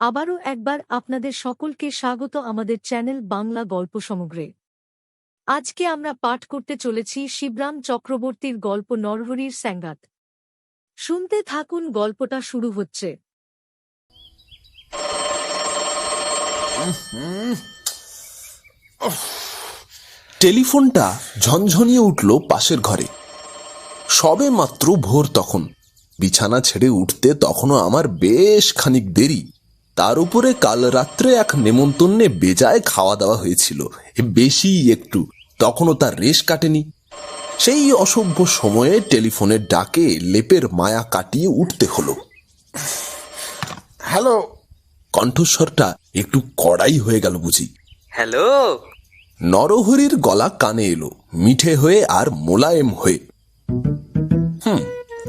আবারও একবার আপনাদের সকলকে স্বাগত আমাদের চ্যানেল বাংলা গল্প সমগ্রে। আজকে আমরা পাঠ করতে চলেছি শিবরাম চক্রবর্তীর গল্প নরহরির স্যাঙ্গাত। শুনতে থাকুন গল্পটা শুরু হচ্ছে। টেলিফোনটা ঝনঝনিয়ে উঠল পাশের ঘরে। সবে মাত্র ভোর তখন। বিছানা ছেড়ে উঠতে তখনও আমার বেশ খানিক দেরি। তার উপরে কাল রাত্রে এক নেমন্তন্নে বেজায় খাওয়া দাওয়া হয়েছিল বেশি একটু। তখনও তার রেশ কাটেনি। সেই অসভ্য সময়ে টেলিফোনের ডাকে লেপের মায়া কাটিয়ে উঠতে হলো। হ্যালো। কণ্ঠস্বরটা একটু কড়াই হয়ে গেল বুঝি। হ্যালো। নরহরির গলা কানে এলো মিঠে হয়ে আর মোলায়েম হয়ে। হুম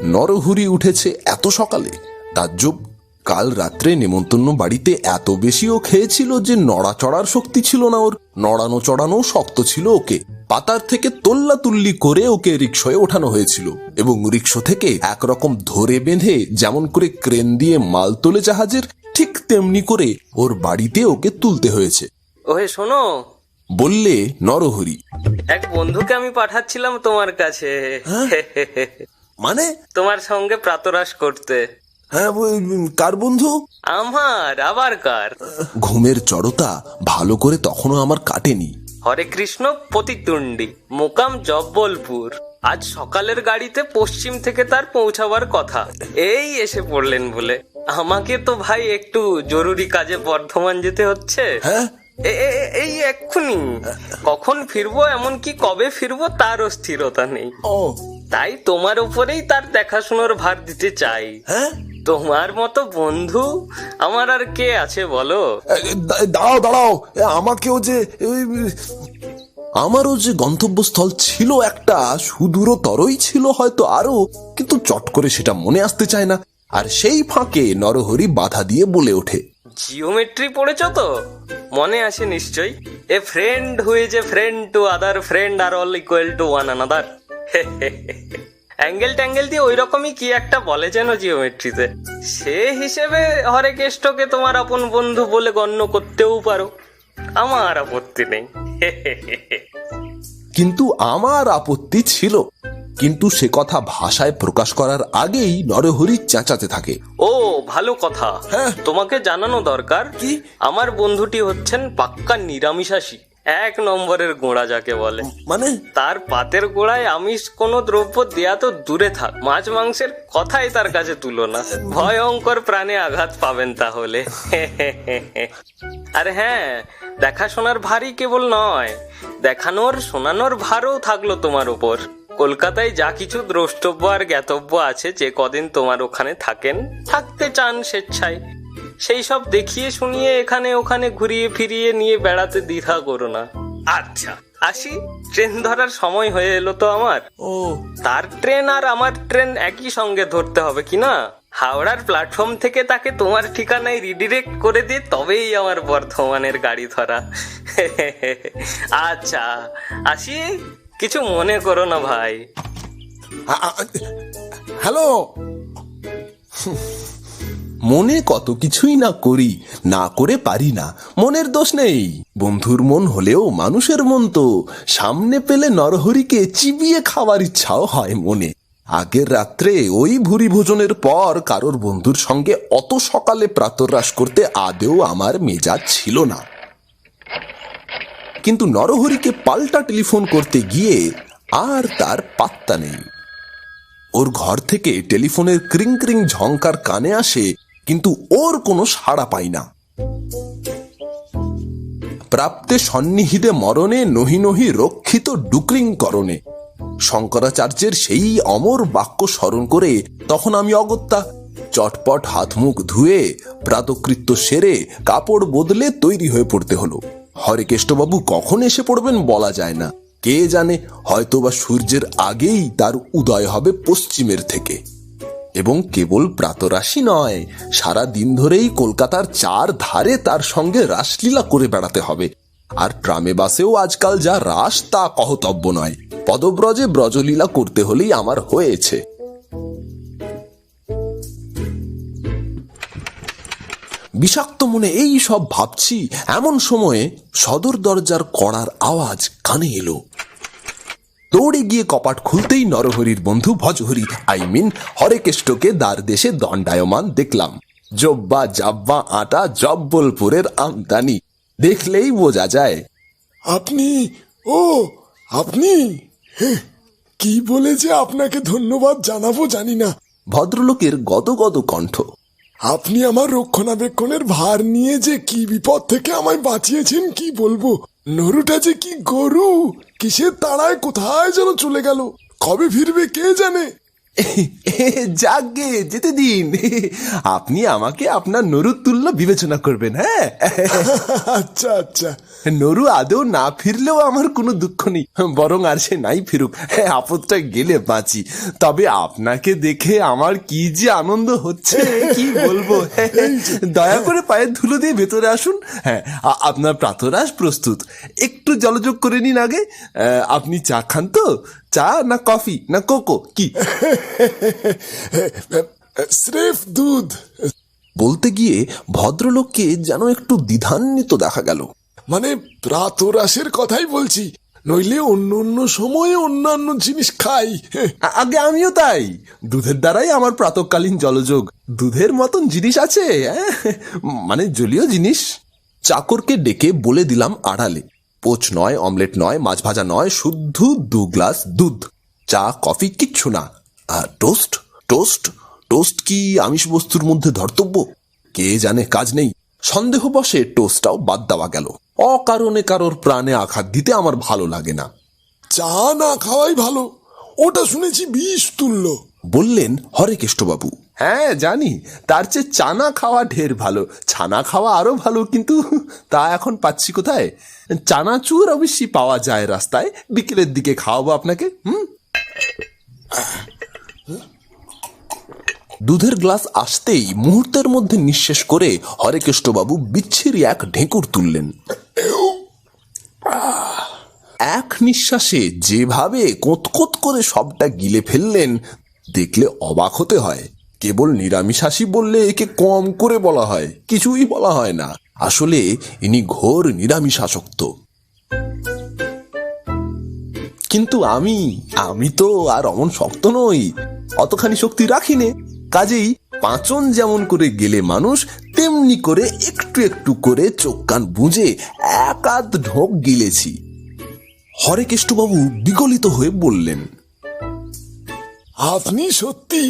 নরহরি উঠেছে এত সকালে তাজ্জব কাল রাত্রে নেমন্তন্ন বাড়িতে এত বেশিও খেয়েছিল যে নড়াচড়ার শক্তি ছিল না ওর। নড়ানো চড়ানো শক্ত ছিল ওকে। পাতার থেকে তোল্লা তুল্লি করে ওকে রিক্সয়ে ওঠানো হয়েছিল এবং রিক্সো থেকে একরকম ধরে বেঁধে যেমন করে ক্রেন দিয়ে মাল তোলে জাহাজের ঠিক তেমনি করে ওর বাড়িতে ওকে তুলতে হয়েছে। ওহে শোনো। বললে নরহরি। এক বন্ধুকে আমি পাঠাচ্ছিলাম তোমার কাছে। মানে? তোমার সঙ্গে প্রাতরাশ করতে। হ্যাঁ ওই, কার বন্ধু? আমার আবার কার? ঘুমের জড়তা ভালো করে তখনও আমার কাটেনি। হরে কৃষ্ণ প্রতিতুণ্ডী মোকাম জব্বলপুর। আজ সকালের গাড়িতে পশ্চিম থেকে তার পৌঁছাবার কথা। এই এসে পড়লেন বলে। আমাকে তো ভাই একটু জরুরি কাজে বর্ধমান যেতে হচ্ছে। হ্যাঁ? এই এক্ষুনি। কখন ফিরবো এমনকি কবে ফিরবো তারও স্থিরতা নেই। ও। তাই তোমার উপরেই তার দেখাশোনার ভার দিতে চাই। হ্যাঁ? তোমার মতো বন্ধু আমার আর কে আছে বলো? দাঁড়াও দাঁড়াও। এ, আমাকেও যে আমারও যে গন্তব্যস্থল ছিল একটা সুদূরতরই ছিল হয়তো আরও কিন্তু চট করে সেটা মনে আসতে চায় না। আর সেই ফাঁকে নরহরি বাধা দিয়ে বলে ওঠে। জিওমেট্রি পড়েছ তো? মনে আছে নিশ্চয় a friend who's a friend to other friend R all equal to one another angle ট্যাঙ্গেল দিয়ে ওই রকমই কি একটা বলে যেন জিওমেট্রিতে সে হিসেবে হরে কেষ্টকে তোমার আপন বন্ধু বলে গণ্য করতেও পারো। আমার আপত্তি নেই। কিন্তু আমার আপত্তি ছিল। কিন্তু সে কথা ভাষায় প্রকাশ করার আগেই নরহরি চেঁচাতে থাকে। ও ভালো কথা। হ্যাঁ। তোমাকে জানানো দরকার কি? আমার বন্ধুটি হচ্ছেন পাক্কা নিরামিষাসী এক নম্বরের গোড়া যাকে বলে। মানে? তার পাতের গোড়ায় আমিষ কোনো দ্রব্য দেয়া তো দূরে থাক মাছ মাংসের কথাই তার কাছে তুলো না ভয়ঙ্কর প্রাণে আঘাত পাবেন তাহলে। আর হ্যাঁ দেখাশোনার ভারই কেবল নয় দেখানোর শোনানোর ভারও থাকল তোমার উপর। কলকাতায় যা কিছু দ্রষ্টব্য আর জ্ঞাতব্য আছে যে কদিন তোমার ওখানে থাকেন থাকতে চান স্বেচ্ছায়। সেই সব দেখিয়ে শুনিয়ে এখানে ওখানে ঘুরিয়ে ফিরিয়ে নিয়ে বেড়াতে দ্বিধা করো না। আচ্ছা। আসি ট্রেন ধরার সময় হয়ে এলো তো আমার। ও। তার ট্রেন আর আমার ট্রেন একই সঙ্গে ধরতে হবে কি না? হাওড়ার প্ল্যাটফর্ম থেকে তাকে তোমার ঠিকানায় রিডিরেক্ট করে দিয়ে তবেই আমার বর্ধমানের গাড়ি ধরা। আচ্ছা আসি কিছু মনে করো না ভাই। হ্যালো। মনে কত কিছুই না করি, না করে পারি না, মনের দোষ নেই। বন্ধুর মন হলেও মানুষের মন তো, সামনে পেলে নরহরিকে চিবিয়ে খাওয়ার ইচ্ছাও হয় মনে। আগের রাত্রে ওই ভুরি ভোজনের পর কারোর বন্ধুর সঙ্গে অত সকালে প্রাতরাশ করতে আদেও আমার মেজাজ ছিল না। কিন্তু নরহরিকে পাল্টা টেলিফোন করতে গিয়ে আর তার পাত্তা নেই। ওর ঘর থেকে টেলিফোনের ক্রিং ক্রিং ঝংকার কানে আসে কিন্তু ওর কোনো সাড়া পাই না। প্রাপ্তে সন্নিহিতে মরণে নহি নহি রক্ষিত ডুকরিং করণে শঙ্করাচার্যের সেই অমর বাক্য স্মরণ করে তখন আমি অগত্যা চটপট হাত মুখ ধুয়ে প্রাতকৃত্য সেরে কাপড় বদলে তৈরি হয়ে পড়তে হলো। হরেকেষ্টবাবু কখন এসে পড়বেন বলা যায় না। কে জানে হয়তোবা সূর্যের আগেই তার উদয় হবে পশ্চিমের থেকে। এবং কেবল প্রাতরাশি নয়, সারা দিন ধরেই কলকাতার চার ধারে তার সঙ্গে রাসলীলা করে বেড়াতে হবে। আর ট্রামে বাসেও আজকাল যা রাস তা কহতব্য নয়। পদব্রজে ব্রজলীলা করতে হলেই আমার হয়েছে। বিষাক্ত মনে এই সব ভাবছি, এমন সময়ে সদর দরজার কড়ার আওয়াজ কানে এলো। দৌড়ে গিয়ে কপাট খুলতেই নরহরির বন্ধু ভজহরি আই মিন হরেকেষ্টকে দ্বার দেশে দণ্ডায়মান দেখলাম। জব্বা জাব্বা আটা জব্বলপুরের আমদানি দেখলেই বোঝা যায়। আপনি? ও আপনি? কি বলে যে আপনাকে ধন্যবাদ জানাব জানি না। ভদ্রলোকের গদগদ কণ্ঠ। আপনি আমার রক্ষণাবেক্ষণের ভার নিয়ে যে কি বিপদ থেকে আমায় বাঁচিয়েছেন কি বলব? নরুটা যে কি গরু কিসের তাড়ায় কোথায় যেন চলে গেল? কবে ফিরবে কে জানে? যাগে যেতে দিন। আপনি আমাকে আপনার নরুর তুল্য বিবেচনা করবেন হ্যাঁ? আচ্ছা আচ্ছা। নরু আদৌ না ফিরলেও আমার কোনো দুঃখ নেই বরং আর সে নাই ফিরুক হ্যাঁ, আপদটা গেলে বাঁচি। তবে আপনাকে দেখে আমার কি যে আনন্দ হচ্ছে কি বলব? দয়া করে পায়ের ধুলো দিয়ে ভেতরে আসুন হ্যাঁ আপনার প্রাতরাস প্রস্তুত। একটু জলযোগ করে নিন আগে আহ, আপনি চা খান তো? চা না কফি না কোকো কি? স্রেফ দুধ। বলতে গিয়ে ভদ্রলোককে যেন একটু দ্বিধান্বিত দেখা গেল। মানে প্রাতরাসের কথাই বলছি নইলে অন্য অন্য সময়ে অন্যান্য জিনিস খাই। আগে আমিও তাই। দুধের দ্বারাই আমার প্রাতকালীন জলযোগ। দুধের মতন জিনিস আছে? মানে জলীয় জিনিস। চাকরকে ডেকে বলে দিলাম আড়ালে। পোচ নয় অমলেট নয় মাছ ভাজা নয় শুদ্ধ দু গ্লাস দুধ চা কফি কিচ্ছু না। আর টোস্ট? টোস্ট? টোস্ট কি আমিষ বস্তুর মধ্যে ধর্তব্য? কে জানে কাজ নেই। সন্দেহ বসে টোস্টটাও বাদ দেওয়া গেল। অকারণে কারোর প্রাণে আঘাত দিতে আমার ভালো লাগে না। চা না খাওয়াই ভালো। ওটা শুনেছি বিষ তুল্য। বললেন হরেকেষ্টবাবু। হ্যাঁ জানি। তার চেয়ে চানা খাওয়া ঢের ভালো। ছানা খাওয়া আরও ভালো, কিন্তু তা এখন পাচ্ছি কোথায়? চানাচুর অবশ্যই পাওয়া যায় রাস্তায়। বিকেলের দিকে খাওয়াবো আপনাকে, হুম? দুধের গ্লাস আসতেই মুহূর্তের মধ্যে নিঃশেষ করে হরেকেষ্টবাবু বিচ্ছিরি এক ঢেঁকুর তুললেন। এক নিঃশ্বাসে যেভাবে কোতকোত করে সবটা গিলে ফেললেন, দেখলে অবাক হতে হয়। কেবল নিরামিষাসী বললে একে কম করে বলা হয়, কিছুই বলা হয় না। আসলে ইনি ঘোর নিরামিষাসক্ত। কিন্তু আমি আমি তো আর অমন শক্ত নই, অতখানি শক্তি রাখি নে কাজেই পাঁচন যেমন করে গেলে মানুষ, তেমনি করে একটু একটু করে চোখ কান বুঝে এক আধ ঢোক গিলেছি। হরেকেষ্টবাবু বিগলিত হয়ে বললেন, আপনি সত্যি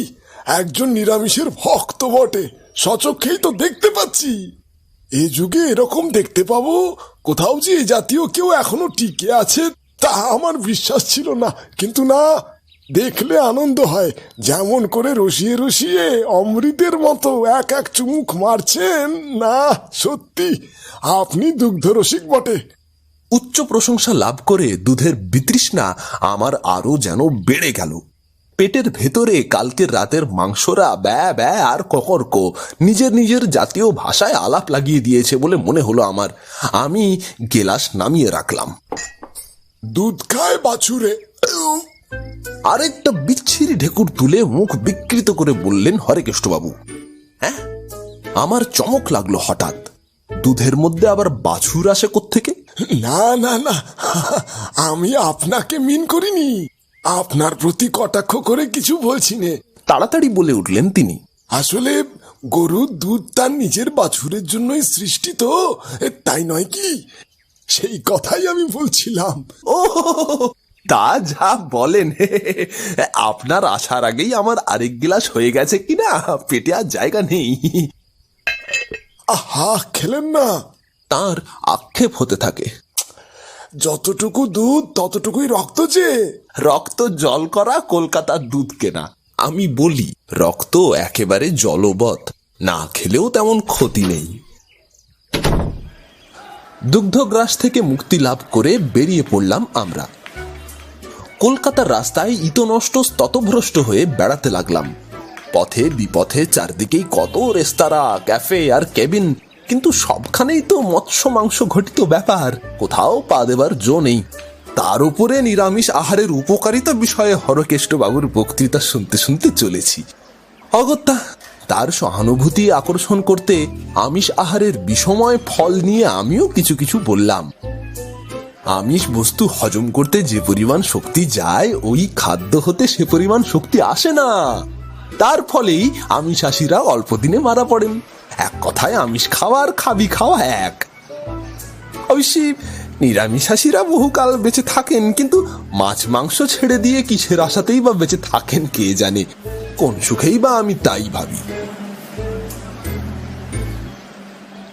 একজন নিরামিষের ভক্ত বটে। সচক্ষেই তো দেখতে পাচ্ছি। এ যুগে এরকম দেখতে পাবো? কোথাও যে জাতীয় কেউ এখনও টিকে আছে তা আমার বিশ্বাস ছিল না। কিন্তু না, দেখলে আনন্দ হয়। যেমন করে রসিয়ে রসিয়ে অমৃতের মতো এক এক চুমুক মারছেন। না, সত্যি, আপনি দুগ্ধরসিক বটে। উচ্চ প্রশংসা লাভ করে দুধের বিতৃষ্ণা আমার আরও যেন বেড়ে গেল। পেটের ভেতরে কালকের রাতের মাংসরা ব্যা ব্যা আর ককর্ক নিজের নিজের জাতীয় ভাষায় আলাপ লাগিয়ে দিয়েছে বলে মনে হলো আমার। আমি গেলাস নামিয়ে রাখলাম। দুধ খায় বাছুরে। আরেকটা বিচ্ছিরি ঢেকুর তুলে মুখ বিকৃত করে বললেন হরেকেষ্টবাবু হ্যাঁ আমার চমক লাগল হঠাৎ। দুধের মধ্যে আবার বাছুর আসে কোত্থেকে? না না না আমি আপনাকে মিন করিনি। আপনার প্রতি কটাক্ষ করে কিছু বলছি নে। তাড়াতাড়ি বলে উঠলেন তিনি। আসলে গরুর দুধ তার নিজের বাছুরের জন্যই সৃষ্টি তো তাই নয় কি? সেই কথাই আমি বলছিলাম। ও তা যা বলেন। আপনার আসার আগেই আমার আরেক গিলাস হয়ে গেছে কিনা পেটে আর জায়গা নেই। আহা খেলেন না। তার আক্ষেপ হতে থাকে। যতটুকু দুধ, ততটুকুই রক্ত যে। রক্ত জল করা কলকাতার দুধ কেনা। আমি বলি, রক্ত একেবারে জলবৎ, না খেলেও তেমন ক্ষতি নেই। দুগ্ধগ্রাস থেকে মুক্তি লাভ করে বেরিয়ে পড়লাম আমরা। কলকাতার রাস্তায় ইতনষ্ট স্ততভ্রষ্ট হয়ে বেড়াতে লাগলাম। পথে বিপথে চারদিকেই কত রেস্তারা, ক্যাফে আর কেবিন কিন্তু সবখানেই তো মৎস্য মাংস ঘটিত ব্যাপার। কোথাও পা দেবার জো নেই। তার উপরে নিরামিষ আহারের উপকারিতা বিষয়ে হরকেষ্ট বাবুর বক্তৃতা শুনতে শুনতে চলেছি। অগত্যা, তার সহানুভূতি আকর্ষণ করতে আমিষ আহারের বিষময় ফল নিয়ে আমিও কিছু কিছু বললাম। আমিষ বস্তু হজম করতে যে পরিমাণ শক্তি যায়, ওই খাদ্য হতে সে পরিমাণ শক্তি আসে না। তার ফলেই আমিষাসীরা অল্প দিনে মারা পড়েন। এক কথায় আমিষ খাওয়ার খাবি খাওয়া এক। অবশ্যই নিরামিষাসীরা বহুকাল বেঁচে থাকেন, কিন্তু মাছ মাংস ছেড়ে দিয়ে কিসের আশাতেই বা বেঁচে থাকেন কে জানে? কোন সুখেই বা আমি তাই ভাবি।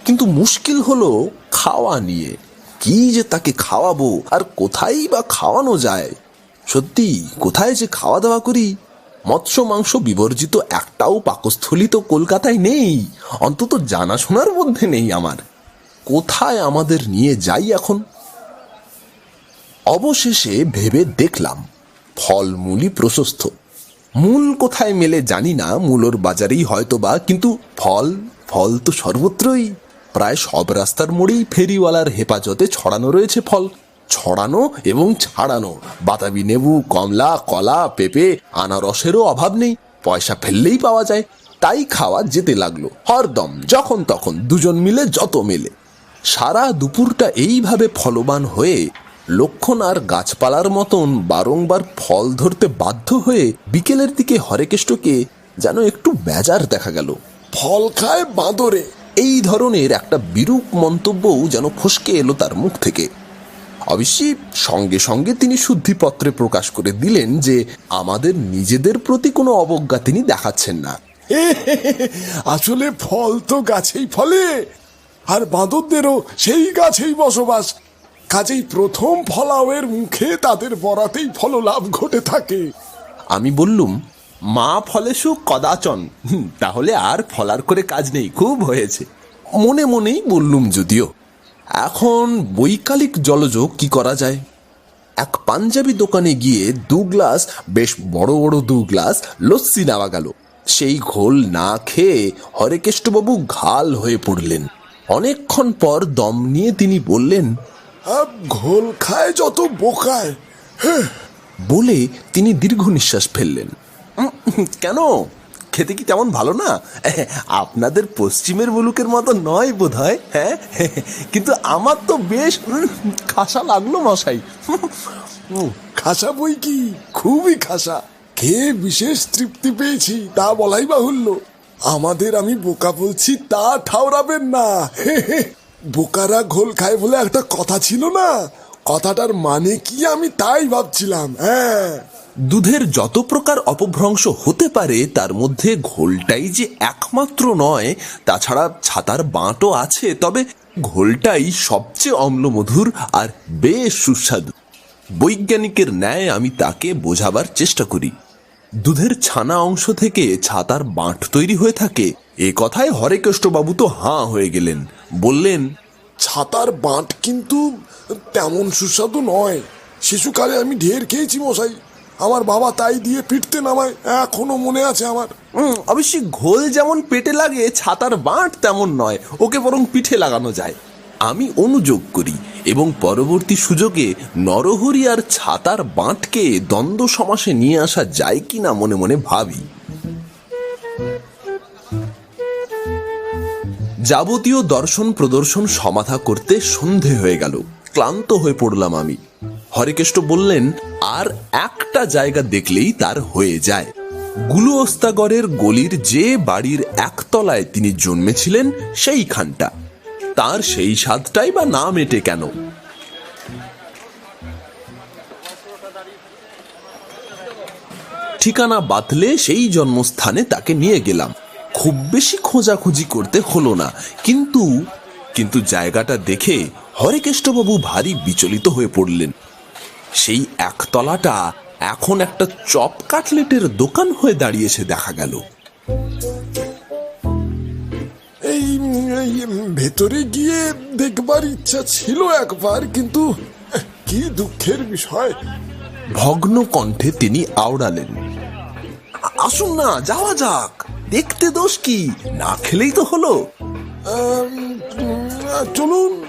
কিন্তু মুশকিল হলো খাওয়া নিয়ে। কি যে তাকে খাওয়াবো আর কোথায় বা খাওয়ানো যায়? সত্যি কোথায় যে খাওয়া দাওয়া করি মৎস্য মাংস বিবর্জিত একটাও পাকস্থলী তো কলকাতায় নেই। অন্তত জানাশোনার মধ্যে নেই আমার। কোথায় আমাদের নিয়ে যাই এখন? অবশেষে ভেবে দেখলাম, ফলমূলই প্রশস্ত। মূল কোথায় মেলে জানি না, মূলর বাজারেই হয়তো বা কিন্তু ফল ফল তো সর্বত্রই। প্রায় সব রাস্তার মোড়েই ফেরিওয়ালার হেফাজতে ছড়ানো রয়েছে ফল। ছড়ানো এবং ছাড়ানো। বাতাবি নেবু, কমলা, কলা, পেঁপে, আনারসেরও অভাব নেই। পয়সা ফেললেই পাওয়া যায়। তাই খাওয়া যেতে লাগল। হরদম, যখন তখন দুজন মিলে যত মেলে। সারা দুপুরটা এইভাবে ফলবান হয়ে লক্ষণ আর গাছপালার মতন বারংবার ফল ধরতে বাধ্য হয়ে বিকেলের দিকে হরেকেষ্টকে যেন একটু বেজার দেখা গেল। ফল খায় বাঁদরে। এই ধরনের একটা বিরূপ মন্তব্যও যেন ফসকে এলো তার মুখ থেকে। অবশ্যই সঙ্গে সঙ্গে তিনি শুদ্ধিপত্রে প্রকাশ করে দিলেন যে আমাদের নিজেদের প্রতি কোনো অবজ্ঞা তিনি দেখাচ্ছেন না। আসলে ফল তো গাছেই ফলে। আর বাঁদরদেরও সেই গাছেই বসবাস। কাজেই প্রথম ফলাওয়ের মুখে তাদের বরাতেই ফললাভ ঘটে থাকে। আমি বললুম মা ফলেশু কদাচন। তাহলে আর ফলার করে কাজ নেই খুব হয়েছে। মনে মনেই বললুম যদিও। এখন বৈকালিক জলযোগ কি করা যায়? এক পাঞ্জাবি দোকানে গিয়ে দু গ্লাস বেশ বড় বড় দু গ্লাস লস্যি নেওয়া গেল। সেই ঘোল না খেয়ে হরেকেষ্টবাবু ঘাল হয়ে পড়লেন। অনেকক্ষণ পর দম নিয়ে তিনি বললেন ঘোল খায় যত বোকায়। বলে তিনি দীর্ঘ নিঃশ্বাস ফেললেন কেন? খেতে কি তেমন ভালো না? আপনাদের পশ্চিমের মুলুকের মতো নয় বোধ হয়? হ্যাঁ কিন্তু আমার তো বেশ খাসা লাগল মশাই। খাসা বই কি? খুবই খাসা। খেয়ে বিশেষ তৃপ্তি পেয়েছি, তা বলাই বাহুল্য। আমাদের আমি বোকা বলছি, তা ঠাউরাবেন না। বোকারা ঘোল খায় বলে একটা কথা ছিল না? কথাটার মানে কি আমি তাই ভাবছিলাম হ্যাঁ? দুধের যত প্রকার অপভ্রংশ হতে পারে, তার মধ্যে ঘোলটাই যে একমাত্র নয়, তাছাড়া ছাতার বাঁটও আছে, তবে ঘোলটাই সবচেয়ে অম্লমধুর আর বেশ সুস্বাদু। বৈজ্ঞানিকের ন্যায় আমি তাকে বোঝাবার চেষ্টা করি। দুধের ছানা অংশ থেকে ছাতার বাঁট তৈরি হয়ে থাকে। এ কথায় হরেকৃষ্ণবাবু তো হাঁ হয়ে গেলেন। বললেন, ছাতার বাঁট কিন্তু তেমন সুস্বাদু নয়। শিশুকালে আমি ঢের খেয়েছি মশাই। আমার বাবা তাই দিয়ে পিটতেন আমায় এখনও মনে আছে আমার। "উম, অবশ্যই ঘোল যেমন পেটে লাগে ছাতার বাঁট তেমন নয় ওকে বরং পিঠে লাগানো যায়। আমি অনুযোগ করি এবং পরবর্তী সুযোগে নরহরি আর ছাতার বাঁটকে দ্বন্দ্ব সমাসে নিয়ে আসা যায় কি না মনে মনে ভাবি। যাবতীয় দর্শন প্রদর্শন সমাধা করতে সন্ধে হয়ে গেল ক্লান্ত হয়ে পড়লাম আমি। হরেকেষ্ট বললেন, আর একটা জায়গা দেখলেই তার হয়ে যায়। গুলুস্তাগরের গলির যে বাড়ির একতলায় তিনি জন্মেছিলেন, সেইখানটা। তার সেই স্বাদটাই বা না মেটে কেন? ঠিকানা বাতলে সেই জন্মস্থানে তাকে নিয়ে গেলাম। খুব বেশি খোঁজাখুঁজি করতে হলো না। কিন্তু কিন্তু জায়গাটা দেখে হরেকেষ্টবাবু ভারী বিচলিত হয়ে পড়লেন। সেই একতলাটা এখন একটা চপ কাটলেটের দোকান হয়ে দাঁড়িয়েছে দেখা গেল। এই ভেতরে গিয়ে দেখবার ইচ্ছা ছিল একবার কিন্তু কি দুঃখের বিষয়। ভগ্ন কণ্ঠে তিনি আওড়ালেন। আসুন না যাওয়া যাক দেখতে দোষ কি? না খেলেই তো হলো। চলুন।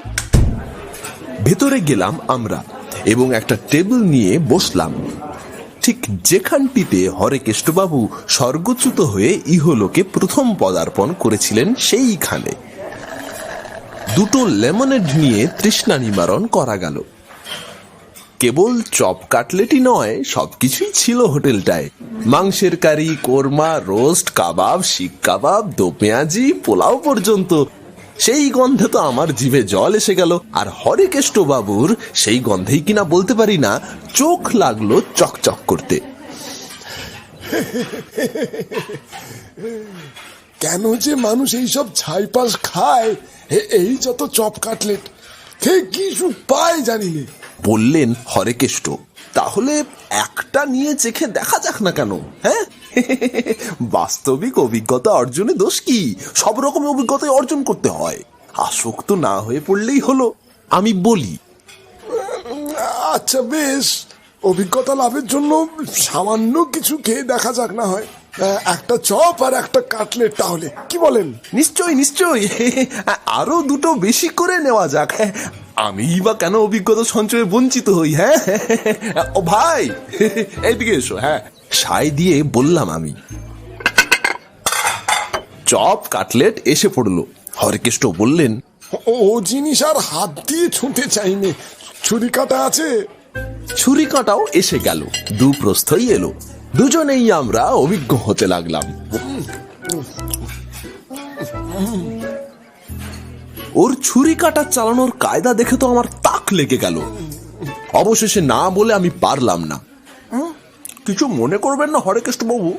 ভেতরে গেলাম আমরা। এবং একটা টেবিল নিয়ে বসলাম। ঠিক যেখানটিতে হরেকেষ্টবাবু স্বর্গচ্যুত হয়ে ইহলোকে প্রথম পদার্পণ করেছিলেন সেইখানে। দুটো লেমনেড নিয়ে তৃষ্ণা নিবারণ করা গেল। কেবল চপ কাটলেটই নয়, সবকিছুই ছিল হোটেলটায়। মাংসের কারি, কোরমা, রোস্ট, কাবাব শিক কাবাব, দো পেঁয়াজি, পোলাও পর্যন্ত সেই গন্ধে তো আমার জিভে জল এসে গেল। আর হরেকেষ্ট বাবুর সেই গন্ধেই কিনা বলতে পারি না চোখ লাগল চকচক করতে। কেন যে মানুষ এইসব ছাইপাশ খায় এই যত চপ কাটলেট খেয়ে কিছু পায় জানি নে বললেন হরেকেষ্ট তাহলে একটা নিয়ে চেখে দেখা যাক না কেন হ্যাঁ? বাস্তবিক অভিজ্ঞতা অর্জনে দোষ কি? সব রকম অভিজ্ঞতাই অর্জন করতে হয়। আসক্ত না হয়ে পড়লেই হলো। আমি বলি। আচ্ছা বেশ। অভিজ্ঞতা লাভের জন্য সামান্য কিছু খেয়ে দেখা যাক না হয়। একটা চপ আর একটা কাটলেট তাহলে। কি বলেন? নিশ্চয় নিশ্চয় আরও দুটো বেশি করে নেওয়া যাক। আমি বা কেন অভিজ্ঞতা সঞ্চয়ে বঞ্চিত হই হ্যাঁ? ও ভাই এইদিকে এসো হ্যাঁ। সাই দিয়ে বললাম আমি। চপ কাটলেট এসে পড়ল। হরেকেষ্ট বললেন ও জিনিস আর হাত দিয়ে ছুঁতে চাইনি। ছুরি কাটা আছে? ছুরি কাটাও এসে গেল। দু প্রস্থই এলো। দুজনেই আমরা অভিজ্ঞ হতে লাগলাম। ওর ছুরি কাটা চালানোর কায়দা দেখে তো আমার তাক লেগে গেল। অবশেষে না বলে আমি পারলাম না। কিছু মনে করবেন না হরেকৃষ্ণ বাবু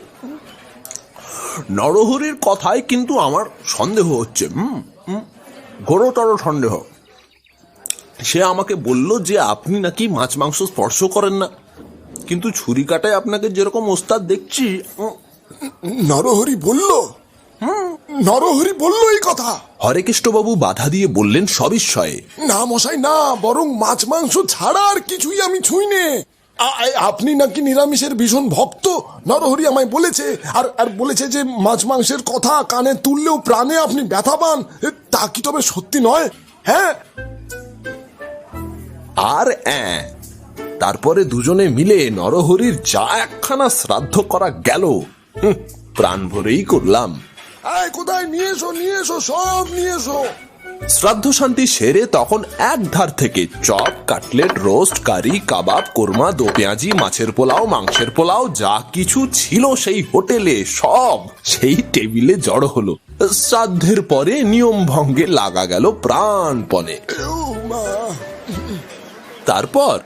নরহরির কথায় কিন্তু আমার সন্দেহ হচ্ছে হুম ঘোরতর সন্দেহ। সে আমাকে বলল যে আপনি নাকি মাছ মাংস স্পর্শ করেন না কিন্তু ছুরি কাটায় আপনাকে যেরকম ওস্তাদ দেখছি নরহরি বলল? নরহরি বলল এই কথা? হরেকৃষ্ণবাবু বাধা দিয়ে বললেন সবিস্ময়ে। না মশাই না বরং মাছ মাংস ছাড়া আর কিছুই আমি ছুঁইনে আপনি নাকি নিরামিষের ভীষণ ভক্ত? নরহরি আমায় বলেছে, আর আর বলেছে যে মাছ মাংসের কথা কানে তুললেও প্রাণে আপনি ব্যথা পান। তা কি তবে সত্যি নয়? হ্যাঁ? আর। তারপরে দুজনে মিলে নরহরির যা একখানা শ্রাদ্ধ করা গেল। প্রাণ ভরেই করলাম। কোথায়? নিয়ে এসো নিয়ে এসো, সব নিয়ে এসো। শ্রাদ্ধ শান্তি সেরে তখন এক ধার থেকে chop, cutlet, roast, curry, kebab, korma, দো পেঁয়াজি, মাছের পোলাও, মাংসের পোলাও, যা কিছু ছিল সেই হোটেলে সব সেই টেবিলে জড়ো হলো। শ্রাদ্ধের পরে নিয়ম ভঙ্গে লাগা গেল প্রাণপণে। তারপর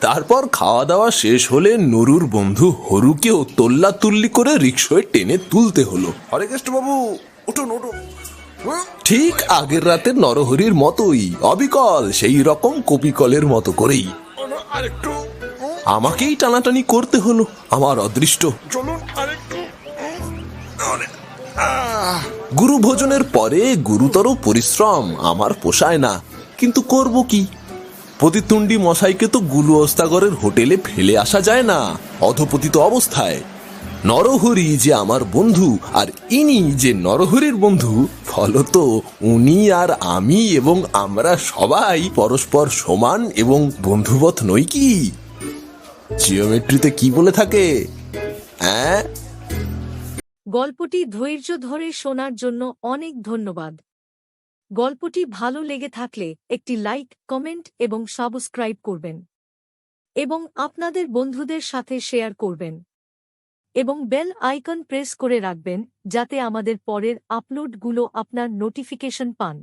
তারপর খাওয়া দাওয়া শেষ হলে নুরুর বন্ধু হরুকেও তোল্লা তুল্লি করে রিক্সয় টেনে তুলতে হলো। হরে বাবু উঠুন উঠুন। ঠিক আগের রাতের নরহরির মতোই অবিকল সেই রকম কপিকলের মতো করেই। আমাকেই টানাটানি করতে হলো, আমার অদৃষ্ট। গুরু ভোজনের পরে গুরুতর পরিশ্রম আমার পোষায় না, কিন্তু করব কি? প্রতিতুণ্ডি মশাইকে তো গুলু অস্তাগরের হোটেলে ফেলে আসা যায় না, অধপতিত অবস্থায়। নরহরি যে আমার বন্ধু, আর ইনি যে নরহরির বন্ধু, ফলত উনি আর আমি এবং আমরা সবাই পরস্পর সমান এবং বন্ধুবৎ নই কি? জিওমেট্রিতে কি বলে থাকে? হ্যাঁ গল্পটি ধৈর্য ধরে শোনার জন্য অনেক ধন্যবাদ। গল্পটি ভালো লেগে থাকলে একটি লাইক, কমেন্ট এবং সাবস্ক্রাইব করবেন এবং আপনাদের বন্ধুদের সাথে শেয়ার করবেন। এবং বেল আইকন প্রেস করে রাখবেন যাতে আমাদের পরের আপলোডগুলো আপনার নোটিফিকেশন পান।